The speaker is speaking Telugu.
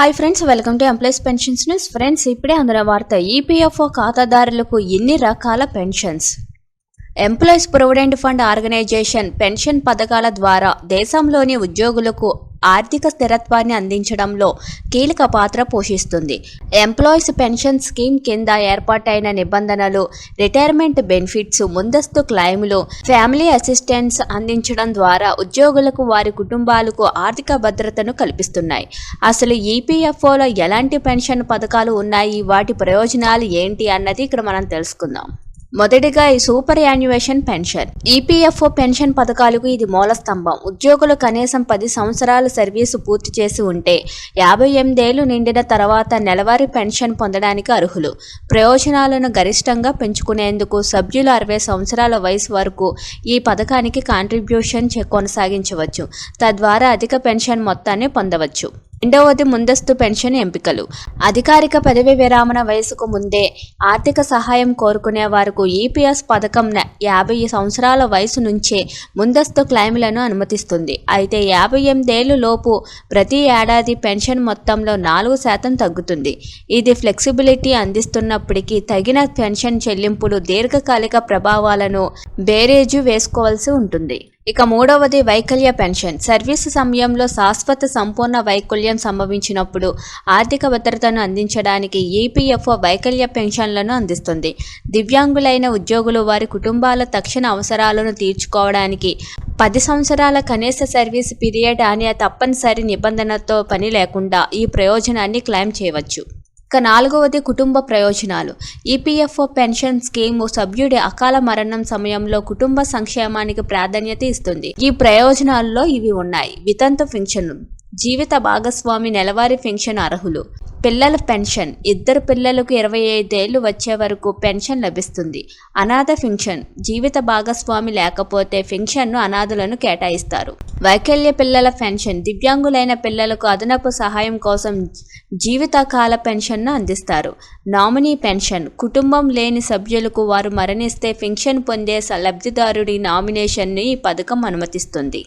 Hi friends welcome to employees pensions news friends ఇప్పుడే అందిన వార్త. ఈపీఎఫ్ఓ ఖాతాదారులకు ఎన్ని రకాల pensions? Employees provident fund organisation pension పథకాల ద్వారా దేశంలోని ఉద్యోగులకు ఆర్థిక స్థిరత్వాన్ని అందించడంలో కీలక పాత్ర పోషిస్తుంది. ఎంప్లాయీస్ పెన్షన్ స్కీమ్ కింద ఏర్పాటైన నిబంధనలు రిటైర్మెంట్ బెనిఫిట్స్ ముందస్తు క్లైములు ఫ్యామిలీ అసిస్టెన్స్ అందించడం ద్వారా ఉద్యోగులకు వారి కుటుంబాలకు ఆర్థిక భద్రతను కల్పిస్తున్నాయి. అసలు ఈపీఎఫ్ఓలో ఎలాంటి పెన్షన్ పథకాలు ఉన్నాయి? వాటి ప్రయోజనాలు ఏంటి? అన్నది ఇక్కడ మనం తెలుసుకుందాం. మొదటిగా ఈ superannuation pension. EPFO pension పథకాలకు ఇది మూల స్తంభం. ఉద్యోగులు కనీసం పది సంవత్సరాల సర్వీసు పూర్తి చేసి ఉంటే యాభై ఎనిమిదేళ్ళు నిండిన తర్వాత నెలవారీ పెన్షన్ పొందడానికి అర్హులు. ప్రయోజనాలను గరిష్టంగా పెంచుకునేందుకు సభ్యులు అరవై సంవత్సరాల వయసు వరకు ఈ పథకానికి కాంట్రిబ్యూషన్ కొనసాగించవచ్చు. తద్వారా అధిక పెన్షన్ మొత్తాన్ని పొందవచ్చు. రెండవది ముందస్తు పెన్షన్ ఎంపికలు. అధికారిక పదవి విరామణ వయసుకు ముందే ఆర్థిక సహాయం కోరుకునే వారికి ఈపీఎస్ పథకం యాభై సంవత్సరాల వయసు నుంచే ముందస్తు క్లైమ్లను అనుమతిస్తుంది. అయితే యాభై ఎనిమిదేళ్ళు లోపు ప్రతి ఏడాది పెన్షన్ మొత్తంలో నాలుగు శాతం తగ్గుతుంది. ఇది ఫ్లెక్సిబిలిటీ అందిస్తున్నప్పటికీ తగిన పెన్షన్ చెల్లింపులు దీర్ఘకాలిక ప్రభావాలను బేరేజు వేసుకోవాల్సి ఉంటుంది. ఇక మూడవది వైకల్య పెన్షన్. సర్వీసు సమయంలో శాశ్వత సంపూర్ణ వైకల్యం సంభవించినప్పుడు ఆర్థిక భద్రతను అందించడానికి ఈపీఎఫ్ఓ వైకల్య పెన్షన్లను అందిస్తుంది. దివ్యాంగులైన ఉద్యోగులు వారి కుటుంబాల తక్షణ అవసరాలను తీర్చుకోవడానికి పది సంవత్సరాల కనీస సర్వీస్ పీరియడ్ అనే తప్పనిసరి నిబంధనతో పని లేకుండా ఈ ప్రయోజనాన్ని క్లెయిమ్ చేయవచ్చు. ఇక నాలుగవది కుటుంబ ప్రయోజనాలు. ఈపీఎఫ్ఓ పెన్షన్ స్కీమ్ సభ్యుడి అకాల మరణం సమయంలో కుటుంబ సంక్షేమానికి ప్రాధాన్యత ఇస్తుంది. ఈ ప్రయోజనాల్లో ఇవి ఉన్నాయి. వితంతు పెన్షన్ జీవిత భాగస్వామి నెలవారీ పెన్షన్ అర్హులు. పిల్లల పెన్షన్. ఇద్దరు పిల్లలకు ఇరవై ఐదేళ్ళు వచ్చే వరకు పెన్షన్ లభిస్తుంది. అనాథ పెన్షన్ జీవిత భాగస్వామి లేకపోతే పెన్షన్ను అనాథులను కేటాయిస్తారు. వైకల్య పిల్లల పెన్షన్. దివ్యాంగులైన పిల్లలకు అదనపు సహాయం కోసం జీవితకాల పెన్షన్ను అందిస్తారు. Nominee pension. కుటుంబం లేని సభ్యులకు వారు మరణిస్తే పెన్షన్ పొందే స- లబ్ధిదారుడి నామినేషన్ను ఈ పథకం అనుమతిస్తుంది.